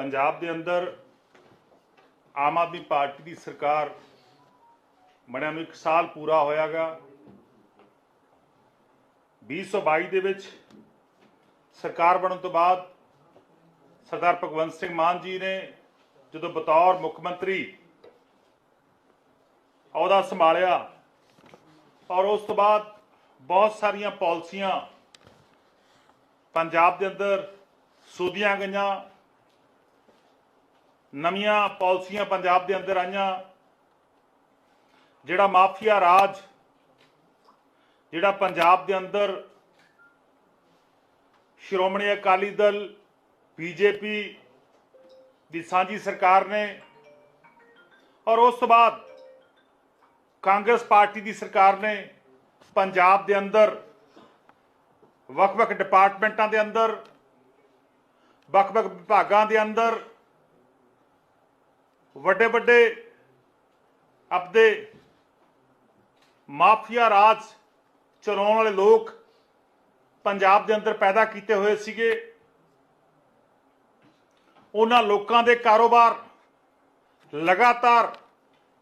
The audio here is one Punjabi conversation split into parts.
ਪੰਜਾਬ ਦੇ ਅੰਦਰ ਆਮ ਆਦਮੀ ਪਾਰਟੀ ਦੀ ਸਰਕਾਰ ਬਣਿਆ ਨੂੰ 1 ਸਾਲ ਪੂਰਾ ਹੋਇਆਗਾ। 2022 ਦੇ ਵਿੱਚ ਸਰਕਾਰ ਬਣਨ ਤੋਂ ਬਾਅਦ ਸਰਦਾਰ ਭਗਵੰਤ ਸਿੰਘ ਮਾਨ ਜੀ ਨੇ ਜਦੋਂ ਬਤੌਰ ਮੁੱਖ ਮੰਤਰੀ ਅਹੁਦਾ ਸੰਭਾਲਿਆ ਔਰ ਉਸ ਤੋਂ ਬਾਅਦ ਬਹੁਤ ਸਾਰੀਆਂ ਪਾਲਿਸੀਆਂ ਪੰਜਾਬ ਦੇ ਅੰਦਰ ਸੋਧੀਆਂ ਗਈਆਂ ਨਵੀਆਂ ਪਾਲਿਸੀਆਂ ਪੰਜਾਬ ਦੇ ਅੰਦਰ ਆਈਆਂ। ਜਿਹੜਾ ਮਾਫੀਆ ਰਾਜ, ਜਿਹੜਾ ਪੰਜਾਬ ਦੇ ਅੰਦਰ ਸ਼੍ਰੋਮਣੀ ਅਕਾਲੀ ਦਲ, ਬੀਜੇਪੀ ਦੀ ਸਾਂਝੀ ਸਰਕਾਰ ਨੇ ਔਰ ਉਸ ਤੋਂ ਬਾਅਦ ਕਾਂਗਰਸ ਪਾਰਟੀ ਦੀ ਸਰਕਾਰ ਨੇ ਪੰਜਾਬ ਦੇ ਅੰਦਰ, ਵੱਖ-ਵੱਖ ਡਿਪਾਰਟਮੈਂਟਾਂ ਦੇ ਅੰਦਰ, ਵੱਖ-ਵੱਖ ਵਿਭਾਗਾਂ ਦੇ ਅੰਦਰ ਵੱਡੇ-ਵੱਡੇ ਆਪਦੇ ਮਾਫੀਆ ਰਾਜ ਚਲਾਉਣ ਵਾਲੇ ਲੋਕ ਪੰਜਾਬ ਦੇ ਅੰਦਰ ਪੈਦਾ ਕੀਤੇ ਹੋਏ ਸੀਗੇ। ਉਹਨਾਂ ਲੋਕਾਂ ਦੇ ਕਾਰੋਬਾਰ ਲਗਾਤਾਰ,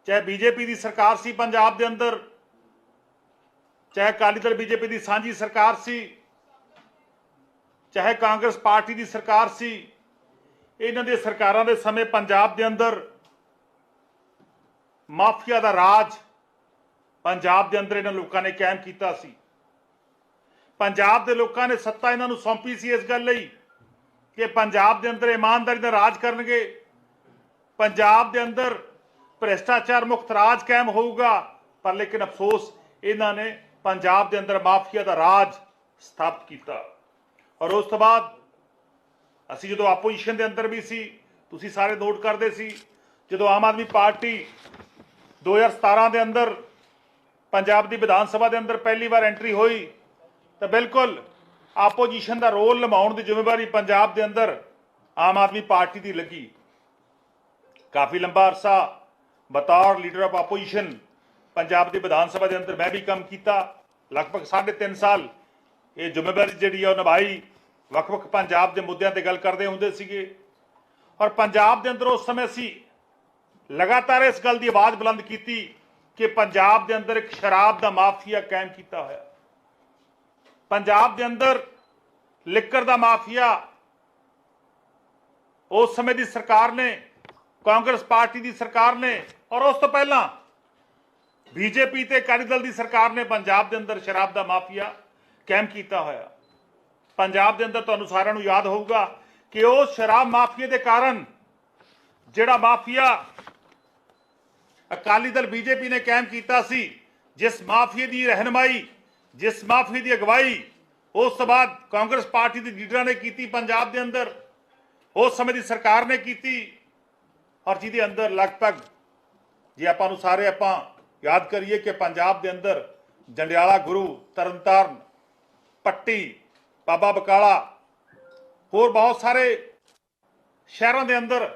ਚਾਹੇ ਬੀਜੇਪੀ ਦੀ ਸਰਕਾਰ ਸੀ ਪੰਜਾਬ ਦੇ ਅੰਦਰ, ਚਾਹੇ ਅਕਾਲੀ ਦਲ ਬੀਜੇਪੀ ਦੀ ਸਾਂਝੀ ਸਰਕਾਰ ਸੀ, ਚਾਹੇ ਕਾਂਗਰਸ ਪਾਰਟੀ ਦੀ ਸਰਕਾਰ ਸੀ, ਇਹਨਾਂ ਦੇ ਸਰਕਾਰਾਂ ਦੇ ਸਮੇਂ ਪੰਜਾਬ ਦੇ ਅੰਦਰ ਮਾਫੀਆ ਦਾ ਰਾਜ ਪੰਜਾਬ ਦੇ ਅੰਦਰ ਇਹਨਾਂ ਲੋਕਾਂ ਨੇ ਕਾਇਮ ਕੀਤਾ ਸੀ। ਪੰਜਾਬ ਦੇ ਲੋਕਾਂ ਨੇ ਸੱਤਾ ਇਹਨਾਂ ਨੂੰ ਸੌਂਪੀ ਸੀ ਇਸ ਗੱਲ ਲਈ ਕਿ ਪੰਜਾਬ ਦੇ ਅੰਦਰ ਇਮਾਨਦਾਰੀ ਦਾ ਰਾਜ ਕਰਨਗੇ। ਪੰਜਾਬ ਦੇ ਅੰਦਰ ਭ੍ਰਿਸ਼ਟਾਚਾਰ ਮੁਕਤ ਰਾਜ ਕਾਇਮ ਹੋਊਗਾ। ਪਰ ਲੇਕਿਨ ਅਫਸੋਸ, ਇਹਨਾਂ ਨੇ ਪੰਜਾਬ ਦੇ ਅੰਦਰ ਮਾਫੀਆ ਦਾ ਰਾਜ ਸਥਾਪਿਤ ਕੀਤਾ। ਔਰ ਉਸ ਤੋਂ ਬਾਅਦ ਅਸੀਂ ਜਦੋਂ ਆਪੋਜੀਸ਼ਨ ਦੇ ਅੰਦਰ ਵੀ ਸੀ, ਤੁਸੀਂ ਸਾਰੇ ਨੋਟ ਕਰਦੇ ਸੀ, ਜਦੋਂ ਆਮ ਆਦਮੀ ਪਾਰਟੀ 2017 ਦੇ ਅੰਦਰ ਪੰਜਾਬ ਦੀ ਵਿਧਾਨ ਸਭਾ ਦੇ ਅੰਦਰ ਪਹਿਲੀ ਵਾਰ ਐਂਟਰੀ ਹੋਈ, ਤਾਂ ਬਿਲਕੁਲ ਆਪੋਜੀਸ਼ਨ ਦਾ ਰੋਲ ਨਿਭਾਉਣ ਦੀ ਜ਼ਿੰਮੇਵਾਰੀ ਪੰਜਾਬ ਦੇ ਅੰਦਰ ਆਮ ਆਦਮੀ ਪਾਰਟੀ ਦੀ ਲੱਗੀ। ਕਾਫੀ ਲੰਬਾ ਅਰਸਾ ਬਤੌਰ ਲੀਡਰ ਆਫ ਆਪੋਜੀਸ਼ਨ ਪੰਜਾਬ ਦੀ ਵਿਧਾਨ ਸਭਾ ਦੇ ਅੰਦਰ ਮੈਂ ਵੀ ਕੰਮ ਕੀਤਾ। ਲਗਭਗ 3.5 ਸਾਲ ਇਹ ਜ਼ਿੰਮੇਵਾਰੀ ਜਿਹੜੀ ਆ ਉਹ ਨਿਭਾਈ। ਵੱਖ-ਵੱਖ ਪੰਜਾਬ ਦੇ ਮੁੱਦਿਆਂ ਤੇ ਗੱਲ ਕਰਦੇ ਹੁੰਦੇ ਸੀਗੇ। ਔਰ ਪੰਜਾਬ ਦੇ ਅੰਦਰ ਉਸ ਸਮੇਂ ਸੀ ਲਗਾਤਾਰ ਇਸ ਗੱਲ ਦੀ ਆਵਾਜ਼ ਬੁਲੰਦ ਕੀਤੀ ਕਿ ਪੰਜਾਬ ਦੇ ਅੰਦਰ ਇੱਕ ਸ਼ਰਾਬ ਦਾ ਮਾਫੀਆ ਕਾਇਮ ਕੀਤਾ ਹੋਇਆ। ਪੰਜਾਬ ਦੇ ਅੰਦਰ ਲਿੱਕਰ ਦਾ ਮਾਫੀਆ ਉਸ ਸਮੇਂ ਦੀ ਸਰਕਾਰ ਨੇ, ਕਾਂਗਰਸ ਪਾਰਟੀ ਦੀ ਸਰਕਾਰ ਨੇ ਔਰ ਉਸ ਤੋਂ ਪਹਿਲਾਂ ਬੀਜੇਪੀ ਤੇ ਅਕਾਲੀ ਦਲ ਦੀ ਸਰਕਾਰ ਨੇ ਪੰਜਾਬ ਦੇ ਅੰਦਰ ਸ਼ਰਾਬ ਦਾ ਮਾਫੀਆ ਕਾਇਮ ਕੀਤਾ ਹੋਇਆ। ਪੰਜਾਬ ਦੇ ਅੰਦਰ ਤੁਹਾਨੂੰ ਸਾਰਿਆਂ ਨੂੰ ਯਾਦ ਹੋਊਗਾ ਕਿ ਉਹ ਸ਼ਰਾਬ ਮਾਫੀਏ ਦੇ ਕਾਰਨ ਜਿਹੜਾ ਮਾਫੀਆ ਅਕਾਲੀ ਦਲ ਬੀਜੇਪੀ ਨੇ ਕਾਇਮ ਕੀਤਾ ਸੀ। ਜਿਸ ਮਾਫੀਏ ਦੀ ਰਹਿਨਮਾਈ, ਜਿਸ ਮਾਫੀਏ ਦੀ ਅਗਵਾਈ, ਉਸ ਤੋਂ ਬਾਅਦ ਕਾਂਗਰਸ ਪਾਰਟੀ ਦੇ ਲੀਡਰਾਂ ਨੇ ਕੀਤੀ ਪੰਜਾਬ ਦੇ ਅੰਦਰ। ਉਸ ਸਮੇਂ ਦੀ ਸਰਕਾਰ ਨੇ ਕੀਤੀ ਔਰ ਜਿਹਦੇ ਅੰਦਰ ਲਗਭਗ ਜੇ ਆਪਾਂ ਨੂੰ ਸਾਰੇ ਆਪਾਂ ਯਾਦ ਕਰੀਏ ਕਿ ਪੰਜਾਬ ਦੇ ਅੰਦਰ ਜੰਡਿਆਲਾ ਗੁਰੂ, ਤਰਨਤਾਰਨ, ਪੱਟੀ, ਬਾਬਾ ਬਕਾਲਾ ਹੋਰ ਬਹੁਤ ਸਾਰੇ ਸ਼ਹਿਰਾਂ ਦੇ ਅੰਦਰ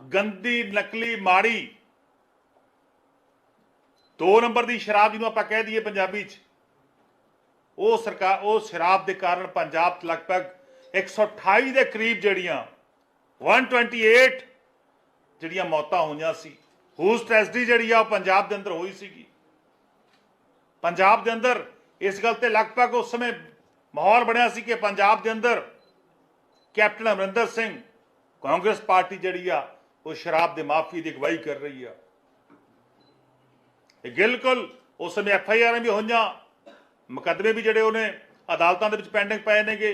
ਗੰਦੀ, ਨਕਲੀ, ਮਾੜੀ। ਦੋ ਨੰਬਰ ਦੀ ਸ਼ਰਾਬ ਜਿਹਨੂੰ ਆਪਾਂ ਕਹਿ ਦਈਏ ਪੰਜਾਬੀ 'ਚ, ਉਹ ਸਰਕਾਰ ਉਹ ਸ਼ਰਾਬ ਦੇ ਕਾਰਨ ਪੰਜਾਬ 'ਚ ਲਗਭਗ 128 ਦੇ ਕਰੀਬ ਜਿਹੜੀਆਂ 128 ਜਿਹੜੀਆਂ ਮੌਤਾਂ ਹੋਈਆਂ ਸੀ ਹੂਸ ਟ੍ਰੈਜਡੀ ਜਿਹੜੀ ਆ ਉਹ ਪੰਜਾਬ ਦੇ ਅੰਦਰ ਹੋਈ ਸੀਗੀ। ਪੰਜਾਬ ਦੇ ਅੰਦਰ ਇਸ ਗੱਲ ਤੇ ਲਗਭਗ ਉਸ ਸਮੇਂ ਮਾਹੌਲ ਬਣਿਆ ਸੀ ਕਿ ਪੰਜਾਬ ਦੇ ਅੰਦਰ ਕੈਪਟਨ ਅਮਰਿੰਦਰ ਸਿੰਘ, ਕਾਂਗਰਸ ਪਾਰਟੀ ਜਿਹੜੀ ਆ ਉਹ ਸ਼ਰਾਬ ਦੇ ਮਾਫੀ ਦੀ ਅਗਵਾਈ ਕਰ ਰਹੀ ਆ। ਇਹ ਬਿਲਕੁਲ ਉਸ ਸਮੇਂ ਐਫ ਆਈ ਆਰਾਂ ਵੀ ਹੋਈਆਂ। ਮੁਕੱਦਮੇ ਵੀ ਜਿਹੜੇ ਉਹਨੇ ਅਦਾਲਤਾਂ ਦੇ ਵਿੱਚ ਪੈਂਡਿੰਗ ਪਏ ਨੇਗੇ।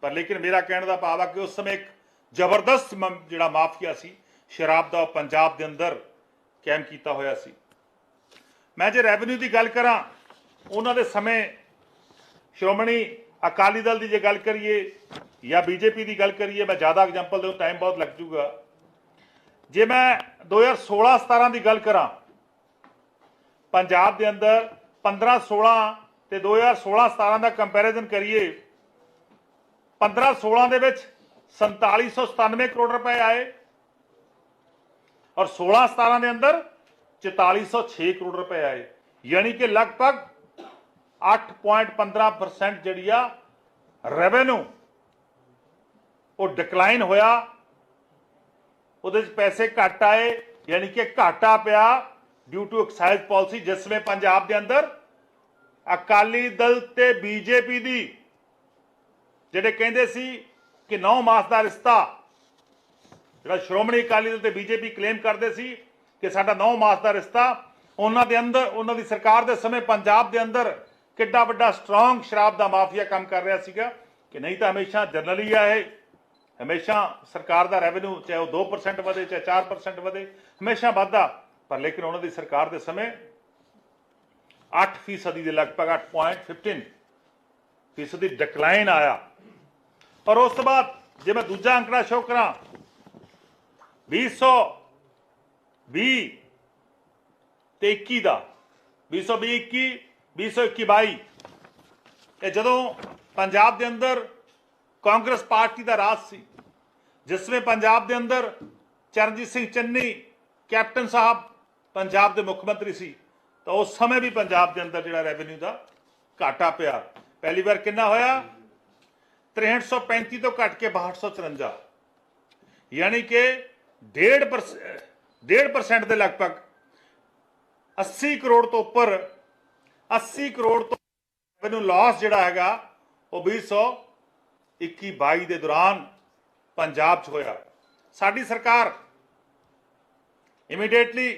ਪਰ ਲੇਕਿਨ ਮੇਰਾ ਕਹਿਣ ਦਾ ਭਾਵ ਆ ਕਿ ਉਸ ਸਮੇਂ ਇੱਕ ਜ਼ਬਰਦਸਤ ਜਿਹੜਾ ਮਾਫੀਆ ਸੀ, ਸ਼ਰਾਬ ਦਾ ਉਹ ਪੰਜਾਬ ਦੇ ਅੰਦਰ ਕਾਇਮ ਕੀਤਾ ਹੋਇਆ ਸੀ। ਮੈਂ ਜੇ ਰੈਵਨਿਊ ਦੀ ਗੱਲ ਕਰਾਂ, ਉਹਨਾਂ ਦੇ ਸਮੇਂ ਸ਼੍ਰੋਮਣੀ ਅਕਾਲੀ ਦਲ ਦੀ ਜੇ ਗੱਲ ਕਰੀਏ ਜਾਂ ਬੀਜੇਪੀ ਦੀ ਗੱਲ ਕਰੀਏ, ਮੈਂ ਜ਼ਿਆਦਾ ਐਗਜ਼ਾਮਪਲ ਦੇਉ ਟਾਈਮ ਬਹੁਤ ਲੱਗ ਜੂਗਾ। ਜੇ ਮੈਂ 2016-17 ਦੀ ਗੱਲ ਕਰਾਂ, ਪੰਜਾਬ ਦੇ ਅੰਦਰ 15-16 ਤੇ 2016-17 ਦਾ ਕੰਪੈਰੀਜ਼ਨ ਕਰੀਏ 15-16 ਦੇ ਵਿੱਚ 4797 ਕਰੋੜ ਰੁਪਏ ਆਏ ਔਰ 16-17 ਦੇ ਅੰਦਰ 4406 ਕਰੋੜ ਰੁਪਏ ਆਏ। ਯਾਨੀ ਕਿ ਲਗਭਗ 8.15% ਜਿਹੜੀ ਆ ਰੈਵਨਿਊ ਉਹ ਡਿਕਲਾਈਨ ਹੋਇਆ ਉਹਦੇ ਚ ਪੈਸੇ ਘੱਟ ਆਏ, ਯਾਨੀ ਕਿ ਘਾਟਾ ਪਿਆ ਡਿਊ ਟੂ ਐਕਸਾਈਜ਼ ਪਾਲਿਸੀ ਜਿਸ ਵਿੱਚ ਪੰਜਾਬ ਦੇ ਅੰਦਰ ਅਕਾਲੀ ਦਲ ਤੇ ਬੀਜੇਪੀ ਦੀ ਜਿਹੜੇ ਕਹਿੰਦੇ ਸੀ ਕਿ 9 ਮਾਸ ਦਾ ਰਿਸ਼ਤਾ, ਜਿਹੜਾ ਸ਼੍ਰੋਮਣੀ ਅਕਾਲੀ ਦਲ ਤੇ ਬੀਜੇਪੀ ਕਲੇਮ ਕਰਦੇ ਸੀ ਕਿ ਸਾਡਾ 9 ਮਾਸ ਦਾ ਰਿਸ਼ਤਾ, ਉਹਨਾਂ ਦੇ ਅੰਦਰ, ਉਹਨਾਂ ਦੀ ਸਰਕਾਰ ਦੇ ਸਮੇਂ ਪੰਜਾਬ ਦੇ ਅੰਦਰ ਕਿੱਡਾ ਵੱਡਾ ਸਟਰੋਂਗ ਸ਼ਰਾਬ ਦਾ ਮਾਫੀਆ ਕੰਮ ਕਰ ਰਿਹਾ ਸੀਗਾ ਕਿ ਨਹੀਂ ਤਾਂ ਹਮੇਸ਼ਾ ਜਨਰਲੀ ਆ ਇਹ ਹਮੇਸ਼ਾ ਸਰਕਾਰ ਦਾ ਰੈਵਨਿਊ ਚਾਹੇ ਉਹ 2% ਵਧੇ, ਚਾਹੇ 4% ਵਧੇ, ਹਮੇਸ਼ਾ ਵਾਧਾ ਪਰ ਲੇਕਿਨ ਉਹਨਾਂ ਦੀ ਸਰਕਾਰ ਦੇ ਸਮੇਂ 8 ਫੀਸਦੀ ਦੇ ਲਗਭਗ 8.15 ਫੀਸਦੀ ਡਿਕਲਾਈਨ ਆਇਆ। ਔਰ ਉਸ ਤੋਂ ਬਾਅਦ ਜੇ ਮੈਂ ਦੂਜਾ ਅੰਕੜਾ ਸ਼ੋ ਕਰਾਂ 220 ਤੇ 21 ਦਾ 220 21 221 22 ਇਹ ਜਦੋਂ ਪੰਜਾਬ ਦੇ ਅੰਦਰ ਕਾਂਗਰਸ ਪਾਰਟੀ ਦਾ ਰਾਜ ਸੀ। ਜਿਸ ਵਿੱਚ ਪੰਜਾਬ ਦੇ ਅੰਦਰ ਚਰਨਜੀਤ ਸਿੰਘ ਚੰਨੀ, ਕੈਪਟਨ ਸਾਹਿਬ ਪੰਜਾਬ ਦੇ ਮੁੱਖ ਮੰਤਰੀ ਸੀ, ਤਾਂ ਉਸ ਸਮੇਂ ਵੀ ਪੰਜਾਬ ਦੇ ਅੰਦਰ ਜਿਹੜਾ ਰੈਵਨਿਊ ਦਾ ਘਾਟਾ ਪਿਆ। ਪਹਿਲੀ ਵਾਰ ਕਿੰਨਾ ਹੋਇਆ? 6335 ਤੋਂ ਘਟ ਕੇ 6254 ਯਾਨੀ ਕਿ 1.5% 1.5% ਦੇ ਲਗਭਗ 80 ਕਰੋੜ ਤੋਂ ਉੱਪਰ 80 ਕਰੋੜ ਤੋਂ ਰੈਵਨਿਊ ਲਾਸ ਜਿਹੜਾ ਹੈਗਾ, ਉਹ 2021 22 ਦੇ ਦੌਰਾਨ ਪੰਜਾਬ 'ਚ ਹੋਇਆ। ਸਾਡੀ ਸਰਕਾਰ ਇਮੀਡੀਏਟਲੀ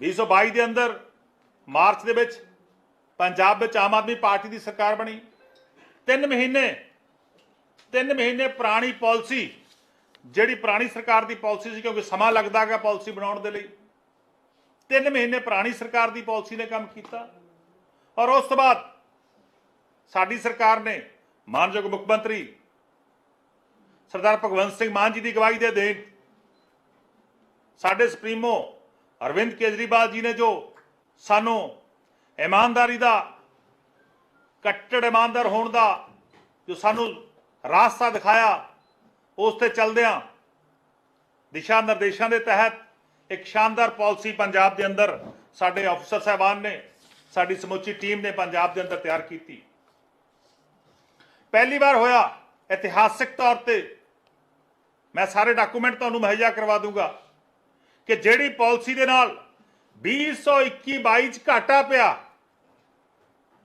2022 ਦੇ ਅੰਦਰ ਮਾਰਚ ਦੇ ਵਿੱਚ ਪੰਜਾਬ ਵਿੱਚ ਆਮ ਆਦਮੀ ਪਾਰਟੀ ਦੀ ਸਰਕਾਰ ਬਣੀ। 3 ਮਹੀਨੇ 3 ਮਹੀਨੇ ਪੁਰਾਣੀ ਪਾਲਿਸੀ, ਜਿਹੜੀ ਪੁਰਾਣੀ ਸਰਕਾਰ ਦੀ ਪਾਲਿਸੀ ਸੀ, ਕਿਉਂਕਿ ਸਮਾਂ ਲੱਗਦਾ ਹੈਗਾ ਪਾਲਿਸੀ ਬਣਾਉਣ ਦੇ ਲਈ। 3 ਮਹੀਨੇ ਪੁਰਾਣੀ ਸਰਕਾਰ ਦੀ ਪਾਲਿਸੀ ਨੇ ਕੰਮ ਕੀਤਾ। ਔਰ ਉਸ ਤੋਂ ਬਾਅਦ ਸਾਡੀ ਸਰਕਾਰ ਨੇ ਮਾਨਯੋਗ ਮੁੱਖ ਮੰਤਰੀ, ਸਰਦਾਰ ਭਗਵੰਤ ਸਿੰਘ ਮਾਨ ਜੀ ਦੀ ਅਗਵਾਈ ਦੇ ਅਧੀਨ ਸਾਡੇ ਸੁਪਰੀਮੋ ਅਰਵਿੰਦ ਕੇਜਰੀਵਾਲ ਜੀ ਨੇ ਜੋ ਸਾਨੂੰ ਇਮਾਨਦਾਰੀ ਦਾ, ਕੱਟੜ ਇਮਾਨਦਾਰ ਹੋਣ ਦਾ ਜੋ ਸਾਨੂੰ ਰਾਸਤਾ ਦਿਖਾਇਆ, ਉਸ ਤੇ ਚੱਲਦਿਆਂ ਦਿਸ਼ਾ ਨਿਰਦੇਸ਼ਾਂ ਦੇ ਤਹਿਤ ਇੱਕ ਸ਼ਾਨਦਾਰ ਪਾਲਿਸੀ ਪੰਜਾਬ ਦੇ ਅੰਦਰ ਸਾਡੇ ਅਫਸਰ ਸਾਹਿਬਾਨ ਨੇ, ਸਾਡੀ ਸਮੁੱਚੀ ਟੀਮ ਨੇ ਪੰਜਾਬ ਦੇ ਅੰਦਰ ਤਿਆਰ ਕੀਤੀ। ਪਹਿਲੀ ਵਾਰ ਹੋਇਆ ਇਤਿਹਾਸਿਕ ਤੌਰ ਤੇ। ਮੈਂ ਸਾਰੇ ਡਾਕੂਮੈਂਟ ਤੁਹਾਨੂੰ ਮੁਹੱਈਆ ਕਰਵਾ ਦੂੰਗਾ ਕਿ ਜਿਹੜੀ ਪਾਲਿਸੀ ਦੇ ਨਾਲ 2021 22 ਚ ਘਾਟਾ ਪਿਆ,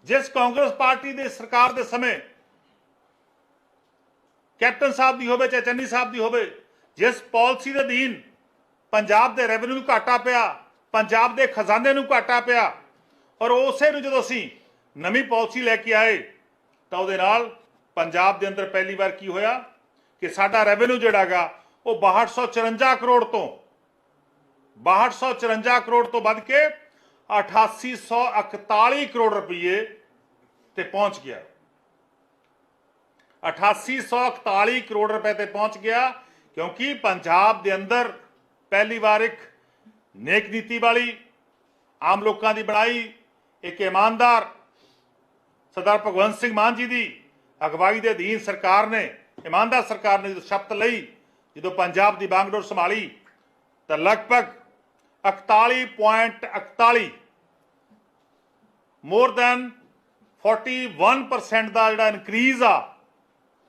ਜਿਸ ਕਾਂਗਰਸ ਪਾਰਟੀ ਦੇ ਸਰਕਾਰ ਦੇ ਸਮੇਂ ਕੈਪਟਨ ਸਾਹਿਬ ਦੀ ਹੋਵੇ ਚਾਹੇ ਚੰਨੀ ਸਾਹਿਬ ਦੀ ਹੋਵੇ, ਜਿਸ ਪਾਲਿਸੀ ਦੇ ਅਧੀਨ ਪੰਜਾਬ ਦੇ ਰੈਵਨਿਊ ਨੂੰ ਘਾਟਾ ਪਿਆ, ਪੰਜਾਬ ਦੇ ਖਜ਼ਾਨੇ ਨੂੰ ਘਾਟਾ ਪਿਆ, ਔਰ ਉਸੇ ਨੂੰ ਜਦੋਂ ਅਸੀਂ ਨਵੀਂ ਪਾਲਿਸੀ ਲੈ ਕੇ ਆਏ, ਤਾਂ ਉਹਦੇ ਨਾਲ ਪੰਜਾਬ ਦੇ ਅੰਦਰ ਪਹਿਲੀ ਵਾਰ ਕੀ ਹੋਇਆ? ਕਿ ਸਾਡਾ ਰੈਵਨਿਊ ਜਿਹੜਾਗਾ ਉਹ 6254 ਕਰੋੜ ਤੋਂ 6254 ਕਰੋੜ ਤੋਂ ਵੱਧ ਕੇ 8841 ਕਰੋੜ ਰੁਪਏ ਤੇ ਪਹੁੰਚ ਗਿਆ। 8841 ਕਰੋੜ ਰੁਪਏ ਤੇ ਪਹੁੰਚ ਗਿਆ, ਕਿਉਂਕਿ ਪੰਜਾਬ ਦੇ ਅੰਦਰ ਪਹਿਲੀ ਵਾਰ ਇੱਕ ਨੇਕ ਨੀਤੀ ਵਾਲੀ, ਆਮ ਲੋਕਾਂ ਦੀ ਬਣਾਈ, ਇੱਕ ਇਮਾਨਦਾਰ ਸਰਦਾਰ ਭਗਵੰਤ ਸਿੰਘ ਮਾਨ ਜੀ ਦੀ ਅਗਵਾਈ ਦੇ ਅਧੀਨ ਸਰਕਾਰ ਨੇ, ਇਮਾਨਦਾਰ ਸਰਕਾਰ ਨੇ ਜਦੋਂ ਸ਼ਪਤ ਲਈ, ਜਦੋਂ ਪੰਜਾਬ ਦੀ ਬਾਗਡੋਰ ਸੰਭਾਲੀ, ਤਾਂ ਲਗਭਗ 41.41 ਮੋਰ ਦੈਨ 41% ਦਾ ਜਿਹੜਾ ਇਨਕਰੀਜ਼ ਆ,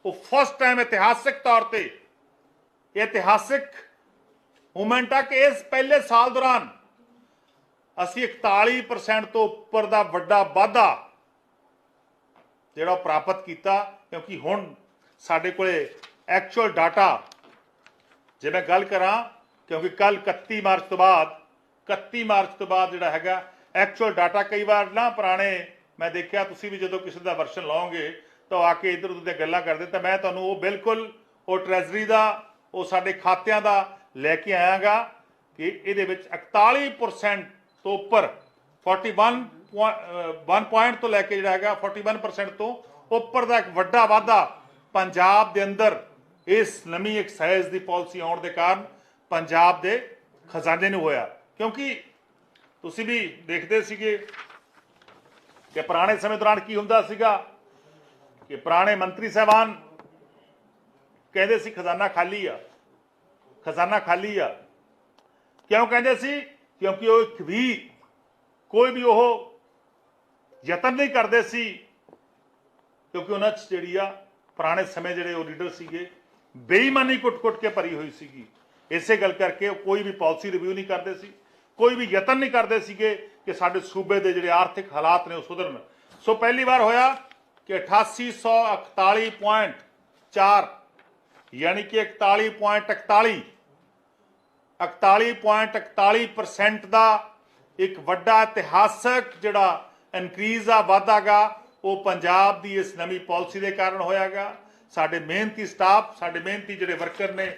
ਉਹ ਫਸਟ ਟਾਈਮ ਇਤਿਹਾਸਿਕ ਤੌਰ ਤੇ, ਇਤਿਹਾਸਿਕ ਮੂਮੈਂਟ ਆ ਕਿ ਇਸ ਪਹਿਲੇ ਸਾਲ ਦੌਰਾਨ ਅਸੀਂ 41% ਤੋਂ ਉੱਪਰ ਦਾ ਵੱਡਾ ਵਾਧਾ ਜਿਹੜਾ ਉਹ ਪ੍ਰਾਪਤ ਕੀਤਾ, ਕਿਉਂਕਿ ਹੁਣ ਸਾਡੇ ਕੋਲੇ ਐਕਚੁਅਲ ਡਾਟਾ ਜੇ ਮੈਂ ਗੱਲ ਕਰਾਂ, ਕਿਉਂਕਿ ਕੱਲ 31 ਮਾਰਚ ਤੋਂ ਬਾਅਦ 31 ਮਾਰਚ ਤੋਂ ਬਾਅਦ ਜਿਹੜਾ ਹੈਗਾ ਐਕਚੁਅਲ ਡਾਟਾ ਕਈ ਵਾਰ ਨਾ ਪੁਰਾਣੇ, ਮੈਂ ਦੇਖਿਆ ਤੁਸੀਂ ਵੀ ਜਦੋਂ ਕਿਸੇ ਦਾ ਵਰਸ਼ਨ ਲਾਓਗੇ, ਤਾਂ ਉਹ ਆ ਕੇ ਇਧਰ ਉਧਰ ਦੀਆਂ ਗੱਲਾਂ ਕਰਦੇ, ਤਾਂ ਮੈਂ ਤੁਹਾਨੂੰ ਉਹ ਬਿਲਕੁਲ ਉਹ ਟ੍ਰੈਜ਼ਰੀ ਦਾ, ਉਹ ਸਾਡੇ ਖਾਤਿਆਂ ਦਾ ਲੈ ਕੇ ਆਇਆਗਾ ਕਿ ਇਹਦੇ ਵਿੱਚ 41% ਤੋਂ ਉੱਪਰ 41 1 ਪੁਆਇੰਟ ਤੋਂ ਲੈ ਕੇ ਜਿਹੜਾ ਹੈਗਾ 41% ਤੋਂ ਉੱਪਰ ਦਾ ਇੱਕ ਵੱਡਾ ਵਾਧਾ ਪੰਜਾਬ ਦੇ ਅੰਦਰ ਇਸ ਨਵੀਂ ਐਕਸਾਈਜ਼ ਦੀ ਪਾਲਿਸੀ ਆਉਣ ਦੇ ਕਾਰਨ ਪੰਜਾਬ ਦੇ ਖਜ਼ਾਨੇ ਨੂੰ ਹੋਇਆ। ਕਿਉਂਕਿ ਤੁਸੀਂ ਵੀ ਦੇਖਦੇ ਸੀਗੇ ਕਿ ਪੁਰਾਣੇ ਸਮੇਂ ਦੌਰਾਨ ਕੀ ਹੁੰਦਾ ਸੀਗਾ ਕਿ ਪੁਰਾਣੇ ਮੰਤਰੀ ਸਾਹਿਬਾਨ ਕਹਿੰਦੇ ਸੀ, ਖਜ਼ਾਨਾ ਖਾਲੀ ਆ, ਖਜ਼ਾਨਾ ਖਾਲੀ ਆ। ਕਿਉਂ ਕਹਿੰਦੇ ਸੀ? ਕਿਉਂਕਿ ਉਹ ਇੱਕ ਵੀ ਕੋਈ ਵੀ ਉਹ ਯਤਨ ਨਹੀਂ ਕਰਦੇ ਸੀ, ਕਿਉਂਕਿ ਉਹਨਾਂ 'ਚ ਜਿਹੜੀ ਆ ਪੁਰਾਣੇ ਸਮੇਂ ਜਿਹੜੇ ਉਹ ਲੀਡਰ ਸੀਗੇ, ਬੇਈਮਾਨੀ ਕੁੱਟ-ਕੁੱਟ ਕੇ ਭਰੀ ਹੋਈ ਸੀਗੀ। ਇਸੇ ਗੱਲ ਕਰਕੇ ਉਹ ਕੋਈ ਵੀ ਪਾਲਿਸੀ ਰਿਵਿਊ ਨਹੀਂ ਕਰਦੇ ਸੀ, ਕੋਈ ਵੀ ਯਤਨ ਨਹੀਂ ਕਰਦੇ ਸੀਗੇ ਕਿ ਸਾਡੇ ਸੂਬੇ ਦੇ ਜਿਹੜੇ ਆਰਥਿਕ ਹਾਲਾਤ ਨੇ ਉਹ ਸੁਧਰਨ। ਸੋ ਪਹਿਲੀ ਵਾਰ ਹੋਇਆ ਕਿ 8841.4 ਯਾਨੀ ਕਿ 41.41 41.41% ਦਾ ਇੱਕ ਵੱਡਾ ਇਤਿਹਾਸਕ ਜਿਹੜਾ ਇਨਕਰੀਜ਼ ਆ ਵਾਧਾਗਾ, ਉਹ ਪੰਜਾਬ ਦੀ ਇਸ ਨਵੀਂ ਪਾਲਿਸੀ ਦੇ ਕਾਰਨ ਹੋਇਆਗਾ। ਸਾਡੇ ਮਿਹਨਤੀ ਸਟਾਫ, ਸਾਡੇ ਮਿਹਨਤੀ ਜਿਹੜੇ ਵਰਕਰ ਨੇ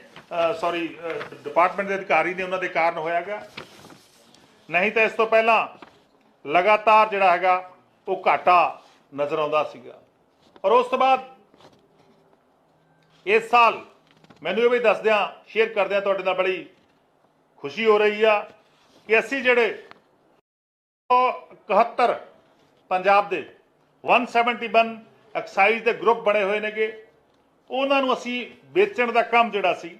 ਸੌਰੀ ਡਿਪਾਰਟਮੈਂਟ ਦੇ ਅਧਿਕਾਰੀ ਨੇ ਉਹਨਾਂ ਦੇ ਕਾਰਨ ਹੋਇਆਗਾ। ਨਹੀਂ ਤਾਂ ਇਸ ਤੋਂ ਪਹਿਲਾਂ ਲਗਾਤਾਰ ਜਿਹੜਾ ਹੈਗਾ, ਉਹ ਘਾਟਾ ਨਜ਼ਰ ਆਉਂਦਾ ਸੀਗਾ। ਔਰ ਉਸ ਤੋਂ ਬਾਅਦ ਇਸ ਸਾਲ ਮੈਨੂੰ ਇਹ ਵੀ ਦੱਸਦਿਆਂ, ਸ਼ੇਅਰ ਕਰਦਿਆਂ ਤੁਹਾਡੇ ਨਾਲ ਬੜੀ ਖੁਸ਼ੀ ਹੋ ਰਹੀ ਆ ਕਿ ਅਸੀਂ ਜਿਹੜੇ 71 ਪੰਜਾਬ ਦੇ 171 ਐਕਸਾਈਜ਼ ਦੇ ਗਰੁੱਪ ਬਣੇ ਹੋਏ ਨੇਗੇ। ਉਹਨਾਂ ਨੂੰ ਅਸੀਂ ਵੇਚਣ ਦਾ ਕੰਮ ਜਿਹੜਾ ਸੀ,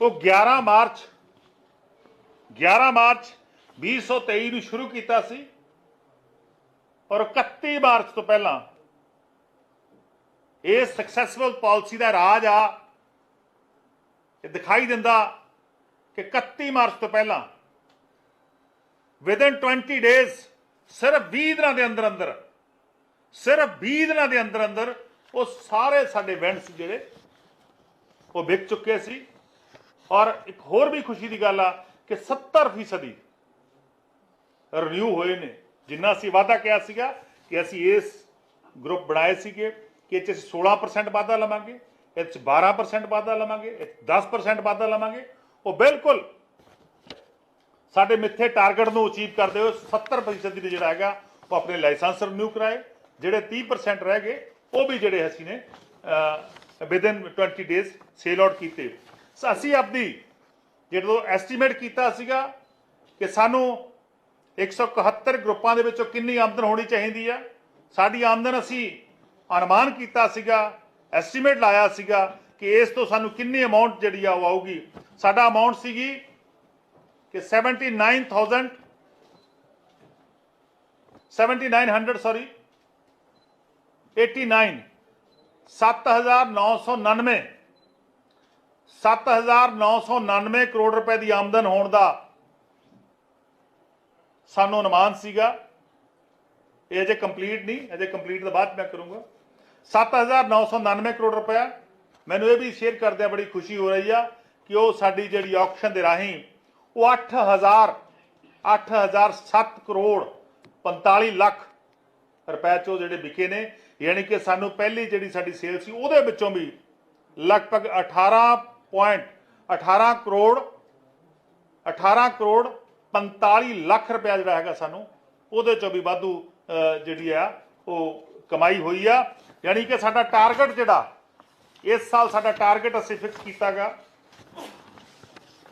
ਉਹ 11 ਮਾਰਚ 11 ਮਾਰਚ 2023 ਨੂੰ ਸ਼ੁਰੂ ਕੀਤਾ ਸੀ ਔਰ 31 ਮਾਰਚ ਤੋਂ ਪਹਿਲਾਂ ਇਹ ਸਕਸੈਸਫੁਲ ਪਾਲਿਸੀ ਦਾ ਰਾਜ ਆ। ਇਹ ਦਿਖਾਈ ਦਿੰਦਾ ਕਿ 31 ਮਾਰਚ ਤੋਂ ਪਹਿਲਾਂ ਵਿਦਨ 20 ਡੇਜ਼ ਸਿਰਫ 20 ਦਿਨਾਂ ਦੇ ਅੰਦਰ ਅੰਦਰ, ਸਿਰਫ 20 ਦਿਨਾਂ ਦੇ ਅੰਦਰ ਅੰਦਰ ਉਹ ਸਾਰੇ ਸਾਡੇ ਵੈਂਟਸ ਜਿਹੜੇ, ਉਹ ਵਿਕ ਚੁੱਕੇ ਸੀ। ਔਰ ਇੱਕ ਹੋਰ ਵੀ ਖੁਸ਼ੀ ਦੀ ਗੱਲ ਆ ਕਿ 70% ਰਿਨਿਊ ਹੋਏ ਨੇ। ਜਿੰਨਾ ਅਸੀਂ ਵਾਅਦਾ ਕਿਹਾ ਸੀਗਾ ਕਿ ਅਸੀਂ ਇਸ ਗਰੁੱਪ ਬਣਾਏ ਸੀਗੇ ਕਿ ਇਹ 'ਚ ਅਸੀਂ 16% ਵਾਧਾ ਲਵਾਂਗੇ, ਇਹ 'ਚ 12% ਵਾਧਾ ਲਵਾਂਗੇ, ਇਹ 'ਚ 10% ਵਾਧਾ ਲਵਾਂਗੇ। ਉਹ ਬਿਲਕੁਲ ਸਾਡੇ ਮਿੱਥੇ ਟਾਰਗੇਟ ਨੂੰ ਅਚੀਵ ਕਰਦੇ ਹੋਏ 70% ਦੀ ਜਿਹੜਾ ਹੈਗਾ, ਉਹ ਆਪਣੇ ਲਾਇਸੈਂਸ ਰਿਨਿਊ ਕਰਾਏ। ਜਿਹੜੇ 30% ਰਹਿ ਗਏ, ਉਹ ਵੀ ਜਿਹੜੇ ਅਸੀਂ ਨੇ ਵਿਦਨ 20 ਡੇਜ਼ ਸੇਲ ਆਊਟ ਕੀਤੇ। ਸੋ ਅਸੀਂ ਆਪਦੀ ਜਦੋਂ ਐਸਟੀਮੇਟ ਕੀਤਾ ਸੀਗਾ ਕਿ ਸਾਨੂੰ 171 ਗਰੁੱਪਾਂ ਦੇ ਵਿੱਚੋਂ ਕਿੰਨੀ ਆਮਦਨ ਹੋਣੀ ਚਾਹੀਦੀ ਆ, ਸਾਡੀ ਆਮਦਨ ਅਸੀਂ ਅਨੁਮਾਨ ਕੀਤਾ ਸੀਗਾ ਐਸਟੀਮੇਟ ਲਾਇਆ ਸੀਗਾ ਕਿ ਇਸ ਤੋਂ ਸਾਨੂੰ ਕਿੰਨੀ ਅਮਾਉਂਟ ਜਿਹੜੀ ਆ ਉਹ ਆਊਗੀ। ਸਾਡਾ ਅਮਾਉਂਟ ਸੀਗੀ ਕਿ 79000 7900 ਸੌਰੀ 89 7999 7999 ਕਰੋੜ ਰੁਪਏ ਦੀ ਆਮਦਨ ਹੋਣ ਦਾ ਸਾਨੂੰ ਅਨੁਮਾਨ ਸੀਗਾ ਇਹ ਅਜੇ ਕੰਪਲੀਟ ਨਹੀਂ ਅਜੇ ਕੰਪਲੀਟ ਤੋਂ ਬਾਅਦ ਮੈਂ ਕਰੂੰਗਾ 7999 ਕਰੋੜ ਰੁਪਇਆ ਮੈਨੂੰ ਇਹ ਵੀ ਸ਼ੇਅਰ ਕਰਦਿਆਂ ਬੜੀ ਖੁਸ਼ੀ ਹੋ ਰਹੀ ਆ ਕਿ ਉਹ ਸਾਡੀ ਜਿਹੜੀ ਆਕਸ਼ਨ ਦੇ ਰਾਹੀਂ ਉਹ 8000 8007 ਕਰੋੜ 45 ਲੱਖ ਰੁਪਏ ਚੋਂ ਜਿਹੜੇ ਵਿਕੇ ਨੇ, ਯਾਨੀ ਕਿ ਸਾਨੂੰ ਪਹਿਲੀ ਜਿਹੜੀ ਸਾਡੀ ਸੇਲ ਸੀ, ਉਹਦੇ ਵਿੱਚੋਂ ਵੀ ਲਗਭਗ 18.18 ਕਰੋੜ 18 ਕਰੋੜ 45 ਲੱਖ ਰੁਪਏ ਜਿਹੜਾ ਹੈਗਾ ਸਾਨੂੰ, ਉਹਦੇ ਚੋਂ ਵੀ ਵਾਧੂ ਜਿਹੜੀ ਆ, ਉਹ ਕਮਾਈ ਹੋਈ ਆ। ਯਾਨੀ ਕਿ ਸਾਡਾ ਟਾਰਗੇਟ ਜਿਹੜਾ, ਇਸ ਸਾਲ ਸਾਡਾ ਟਾਰਗੇਟ ਅਸੀਂ ਫਿਕਸ ਕੀਤਾਗਾ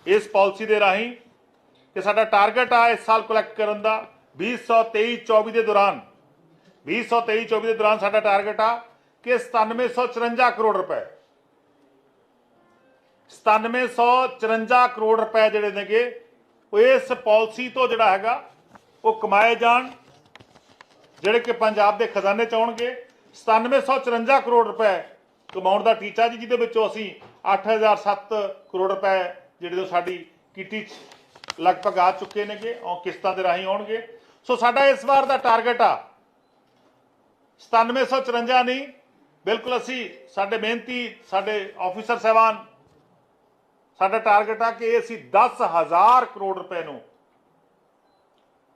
ਇਸ ਪਾਲਿਸੀ ਦੇ ਰਾਹੀਂ ਕਿ ਸਾਡਾ ਟਾਰਗੇਟ ਆ ਇਸ ਸਾਲ ਕਲੈਕਟ ਕਰਨ ਦਾ। 2023 24 ਦੇ ਦੌਰਾਨ 2023 24 ਦੇ ਦੌਰਾਨ ਸਾਡਾ ਟਾਰਗੇਟ ਆ ਕਿ 9754 ਕਰੋੜ ਰੁਪਏ। 9754 ਕਰੋੜ ਰੁਪਏ ਜਿਹੜੇ ਨੇਗੇ, ਉਹ ਇਸ ਪਾਲਿਸੀ ਤੋਂ ਜਿਹੜਾ ਹੈਗਾ, ਉਹ ਕਮਾਏ ਜਾਣ, ਜਿਹੜੇ ਕਿ ਪੰਜਾਬ ਦੇ ਖਜ਼ਾਨੇ ਚ ਆਉਣਗੇ। 9754 ਕਰੋੜ ਰੁਪਏ ਕਮਾਉਣ ਦਾ ਟੀਚਾ ਜੀ, ਜਿਹਦੇ ਵਿੱਚੋਂ ਅਸੀਂ 8007 ਕਰੋੜ ਰੁਪਏ ਜਿਹੜੇ ਉਹ ਸਾਡੀ ਕਿੱਟੀ ਚ ਲਗਭਗ ਆ ਚੁੱਕੇ ਨੇਗੇ, ਉਹ ਕਿਸ਼ਤਾਂ ਦੇ ਰਾਹੀਂ ਆਉਣਗੇ। ਸੋ ਸਾਡਾ ਇਸ ਵਾਰ ਦਾ ਟਾਰਗੇਟ ਆ 9754 ਨਹੀਂ ਬਿਲਕੁਲ ਅਸੀਂ ਸਾਡੇ ਮਿਹਨਤੀ ਸਾਡੇ ਆਫੀਸਰ ਸਹਿਬਾਨ, ਸਾਡਾ ਟਾਰਗੇਟ ਆ ਕਿ ਇਹ ਅਸੀਂ 10000 ਕਰੋੜ ਰੁਪਏ ਨੂੰ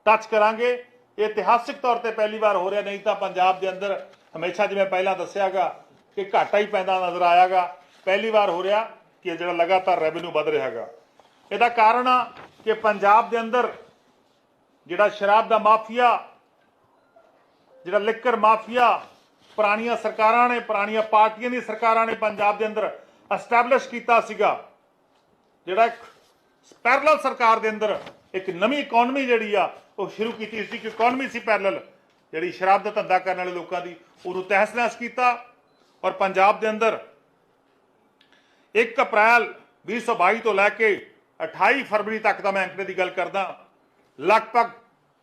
ਟੱਚ ਕਰਾਂਗੇ। ਇਹ ਇਤਿਹਾਸਿਕ ਤੌਰ ਤੇ ਪਹਿਲੀ ਵਾਰ ਹੋ ਰਿਹਾ, ਨਹੀਂ ਤਾਂ ਪੰਜਾਬ ਦੇ ਅੰਦਰ ਹਮੇਸ਼ਾ ਜਿਵੇਂ ਪਹਿਲਾਂ ਦੱਸਿਆਗਾ ਕਿ ਘਾਟਾ ਹੀ ਪੈਂਦਾ ਨਜ਼ਰ ਆਇਆਗਾ। ਪਹਿਲੀ ਵਾਰ ਹੋ ਰਿਹਾ। ਕਿ ਜਿਹੜਾ ਲਗਾਤਾਰ ਰੈਵਨਿਊ ਵੱਧ ਰਿਹਾ ਹੈਗਾ। ਇਹਦਾ ਕਾਰਨ ਆ ਕਿ ਪੰਜਾਬ ਦੇ ਅੰਦਰ ਜਿਹੜਾ ਸ਼ਰਾਬ ਦਾ ਮਾਫੀਆ, ਜਿਹੜਾ ਲਿਕਰ ਮਾਫੀਆ, ਪੁਰਾਣੀਆਂ ਸਰਕਾਰਾਂ ਨੇ, ਪੁਰਾਣੀਆਂ ਪਾਰਟੀਆਂ ਦੀ ਸਰਕਾਰਾਂ ਨੇ ਪੰਜਾਬ ਦੇ ਅੰਦਰ ਐਸਟੈਬਲਿਸ਼ ਕੀਤਾ ਸੀਗਾ। ਜਿਹੜਾ ਇੱਕ ਪੈਰਲਲ ਸਰਕਾਰ ਦੇ ਅੰਦਰ ਇੱਕ ਨਵੀਂ ਇਕਨੋਮੀ ਜਿਹੜੀ ਆ, ਉਹ ਸ਼ੁਰੂ ਕੀਤੀ ਸੀ ਕਿ ਇਕਨੋਮੀ ਸੀ ਪੈਰਲਲ ਜਿਹੜੀ ਸ਼ਰਾਬ ਦਾ ਧੰਦਾ ਕਰਨ ਵਾਲੇ ਲੋਕਾਂ ਦੀ, ਉਹਨੂੰ ਤਹਿਸ-ਨਹਿਸ ਕੀਤਾ ਔਰ ਪੰਜਾਬ ਦੇ ਅੰਦਰ 1 ਅਪ੍ਰੈਲ 2022 ਤੋਂ ਲੈ ਕੇ 28 ਫਰਵਰੀ ਤੱਕ ਦਾ ਮੈਂ ਅੰਕੜੇ ਦੀ ਗੱਲ ਕਰਦਾ, ਲਗਭਗ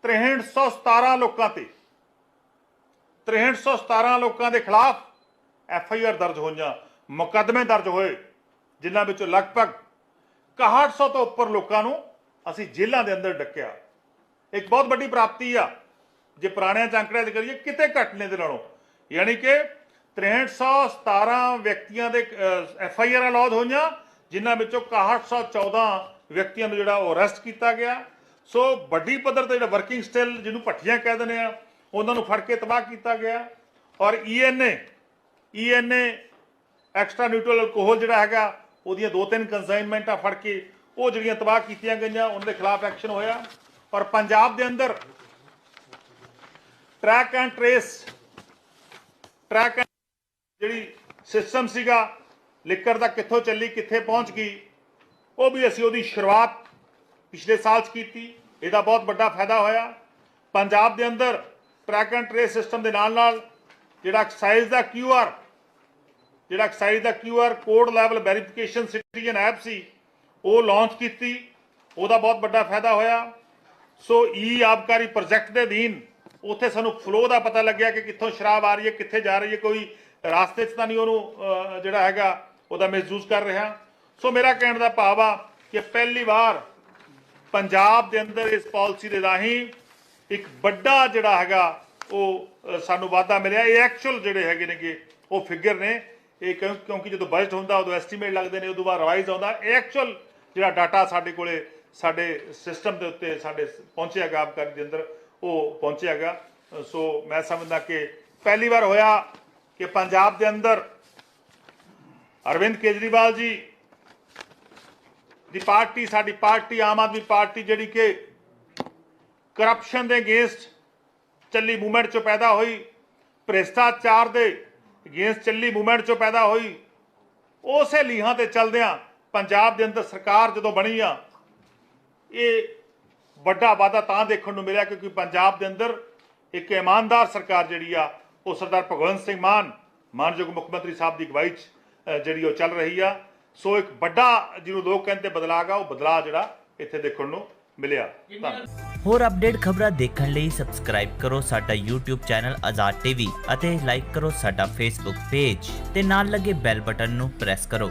6317 ਲੋਕਾਂ ਤੇ 6317 ਲੋਕਾਂ ਦੇ ਖਿਲਾਫ ਐਫ ਆਈ ਆਰ ਦਰਜ ਹੋਈਆਂ, ਮੁਕੱਦਮੇ ਦਰਜ ਹੋਏ, ਜਿਨ੍ਹਾਂ ਵਿੱਚੋਂ ਲਗਭਗ 6100 ਤੋਂ ਉੱਪਰ ਲੋਕਾਂ ਨੂੰ ਅਸੀਂ ਜੇਲ੍ਹਾਂ ਦੇ ਅੰਦਰ ਡੱਕਿਆ। ਇੱਕ ਬਹੁਤ ਵੱਡੀ ਪ੍ਰਾਪਤੀ ਆ, ਜੇ ਪੁਰਾਣਿਆਂ ਚ ਅੰਕੜਿਆਂ ਦੀ ਕਰੀਏ, ਕਿਤੇ ਘੱਟ ਨੇ ਦੇ ਨਾਲੋਂ ਯਾਨੀ ਕਿ 6317 ਵਿਅਕਤੀਆਂ ਦੇ ਐਫ ਆਈ ਆਰ ਅਲਾਉਦ ਹੋਈਆਂ, ਜਿਨ੍ਹਾਂ ਵਿੱਚੋਂ 6114 ਵਿਅਕਤੀਆਂ ਨੂੰ ਜਿਹੜਾ ਉਹ ਅਰੈਸਟ ਕੀਤਾ ਗਿਆ। ਸੋ ਵੱਡੀ ਪੱਧਰ ਤੇ ਜਿਹੜਾ ਵਰਕਿੰਗ ਸਟਿਲ ਜਿਹਨੂੰ ਭੱਠੀਆਂ ਕਹਿ ਦਿੰਦੇ ਆ, ਉਹਨਾਂ ਨੂੰ ਫੜ ਕੇ ਤਬਾਹ ਕੀਤਾ ਗਿਆ। ਔਰ E ENA ENA extra neutral alcohol ਜਿਹੜਾ ਹੈਗਾ, ਉਹਦੀਆਂ ਦੋ ਤਿੰਨ ਕੰਸਾਈਨਮੈਂਟਾਂ ਫੜ ਕੇ ਉਹ ਜਿਹੜੀਆਂ ਤਬਾਹ ਕੀਤੀਆਂ ਗਈਆਂ, ਉਹਨਾਂ ਦੇ ਖਿਲਾਫ ਐਕਸ਼ਨ ਹੋਇਆ। ਔਰ ਪੰਜਾਬ ਦੇ ਅੰਦਰ ਟਰੈਕ ਐਂਡ ਟਰੇਸ ਟਰੈਕ ਜਿਹੜੀ ਸਿਸਟਮ ਸੀਗਾ, ਲਿਕਰ ਦਾ ਕਿੱਥੋਂ ਚੱਲੀ, ਕਿੱਥੇ ਪਹੁੰਚ ਗਈ, ਉਹ ਵੀ ਅਸੀਂ ਉਹਦੀ ਸ਼ੁਰੂਆਤ ਪਿਛਲੇ ਸਾਲ 'ਚ ਕੀਤੀ। ਇਹਦਾ ਬਹੁਤ ਵੱਡਾ ਫਾਇਦਾ ਹੋਇਆ। ਪੰਜਾਬ ਦੇ ਅੰਦਰ ਟਰੈਕ ਐਂਡ ਟਰੇਸ ਸਿਸਟਮ ਦੇ ਨਾਲ ਨਾਲ ਜਿਹੜਾ ਐਕਸਾਈਜ਼ ਦਾ ਕਿਊਆਰ ਜਿਹੜਾ ਐਕਸਾਈਜ਼ ਦਾ QR code level verification citizen app ਸੀ, ਉਹ ਲਾਂਚ ਕੀਤੀ। ਉਹਦਾ ਬਹੁਤ ਵੱਡਾ ਫਾਇਦਾ ਹੋਇਆ। ਸੋ ਈ ਆਬਕਾਰੀ ਪ੍ਰੋਜੈਕਟ ਦੇ ਅਧੀਨ ਉੱਥੇ ਸਾਨੂੰ ਫਲੋ ਦਾ ਪਤਾ ਲੱਗਿਆ ਕਿ ਕਿੱਥੋਂ ਸ਼ਰਾਬ ਆ ਰਹੀ ਹੈ, ਕਿੱਥੇ ਜਾ ਰਹੀ ਹੈ, ਕੋਈ ਰਾਸਤੇ 'ਚ ਤਾਂ ਨਹੀਂ ਉਹਨੂੰ ਜਿਹੜਾ ਹੈਗਾ, ਉਹਦਾ ਮਿਸਯੂਜ਼ ਕਰ ਰਿਹਾ। ਸੋ ਮੇਰਾ ਕਹਿਣ ਦਾ ਭਾਵ ਆ ਕਿ ਪਹਿਲੀ ਵਾਰ ਪੰਜਾਬ ਦੇ ਅੰਦਰ ਇਸ ਪਾਲਿਸੀ ਦੇ ਰਾਹੀਂ ਇੱਕ ਵੱਡਾ ਜਿਹੜਾ ਹੈਗਾ, ਉਹ ਸਾਨੂੰ ਵਾਅਦਾ ਮਿਲਿਆ। ਇਹ ਐਕਚੁਅਲ ਜਿਹੜੇ ਹੈਗੇ ਨੇਗੇ, ਉਹ ਫਿਗਰ ਨੇ। ਇਹ ਕਿਉਂ- ਕਿਉਂਕਿ ਜਦੋਂ ਬਜਟ ਹੁੰਦਾ, ਉਦੋਂ ਐਸਟੀਮੇਟ ਲੱਗਦੇ ਨੇ, ਉਦੋਂ ਬਾਅਦ ਰਿਵਾਈਜ਼ ਆਉਂਦਾ। ਐਕਚੁਅਲ ਜਿਹੜਾ ਡਾਟਾ ਸਾਡੇ ਕੋਲੇ, ਸਾਡੇ ਸਿਸਟਮ ਦੇ ਉੱਤੇ ਸਾਡੇ ਪਹੁੰਚਿਆ ਗਾ ਆਬਕਾਰੀ ਦੇ ਅੰਦਰ ਉਹ ਪਹੁੰਚਿਆ ਗਾ। ਸੋ ਮੈਂ ਸਮਝਦਾ ਕਿ ਪਹਿਲੀ ਵਾਰ ਹੋਇਆ। ਕਿ ਪੰਜਾਬ ਦੇ ਅੰਦਰ ਅਰਵਿੰਦ ਕੇਜਰੀਵਾਲ ਜੀ ਦੀ ਪਾਰਟੀ, ਸਾਡੀ ਪਾਰਟੀ, ਆਮ ਆਦਮੀ ਪਾਰਟੀ ਜਿਹੜੀ ਕਿ ਕਰਪਸ਼ਨ ਦੇ ਅਗੇਂਸਟ ਚੱਲੀ ਮੂਵਮੈਂਟ ਚੋਂ ਪੈਦਾ ਹੋਈ, ਭ੍ਰਿਸ਼ਟਾਚਾਰ ਦੇ ਅਗੇਂਸਟ ਚੱਲੀ ਮੂਵਮੈਂਟ ਚੋਂ ਪੈਦਾ ਹੋਈ, ਉਸੇ ਲੀਹਾਂ ਤੇ ਚੱਲਦਿਆਂ ਪੰਜਾਬ ਦੇ ਅੰਦਰ ਸਰਕਾਰ ਜਦੋਂ ਬਣੀ ਆ, ਇਹ ਵੱਡਾ ਵਾਅਦਾ ਤਾਂ ਦੇਖਣ ਨੂੰ ਮਿਲਿਆ ਕਿਉਂਕਿ ਪੰਜਾਬ ਦੇ ਅੰਦਰ ਇੱਕ ਇਮਾਨਦਾਰ ਸਰਕਾਰ ਜਿਹੜੀ ਆ ਉਹ ਸਰਦਾਰ ਭਗਵੰਤ ਸਿੰਘ ਮਾਨ ਮਾਨਯੋਗ ਮੁੱਖ ਮੰਤਰੀ ਸਾਹਿਬ ਦੀ ਅਗਵਾਈ 'ਚ ਜਿਹੜੀ ਉਹ ਚੱਲ ਰਹੀ ਆ। ਸੋ ਇੱਕ ਵੱਡਾ ਜਿਹਨੂੰ ਲੋਕ ਕਹਿੰਦੇ ਬਦਲਾਅ ਗਾ ਉਹ ਬਦਲਾਅ ਜਿਹੜਾ ਇੱਥੇ ਦੇਖਣ ਨੂੰ ਮਿਲਿਆ। ਹੋਰ ਅਪਡੇਟ ਖਬਰਾਂ ਦੇਖਣ ਲਈ ਸਬਸਕ੍ਰਾਈਬ ਕਰੋ ਸਾਡਾ YouTube ਚੈਨਲ ਆਜ਼ਾਦ ਟੀਵੀ ਅਤੇ ਲਾਈਕ ਕਰੋ ਸਾਡਾ Facebook ਪੇਜ ਤੇ ਨਾਲ ਲੱਗੇ ਬੈਲ ਬਟਨ ਨੂੰ ਪ੍ਰੈਸ ਕਰੋ।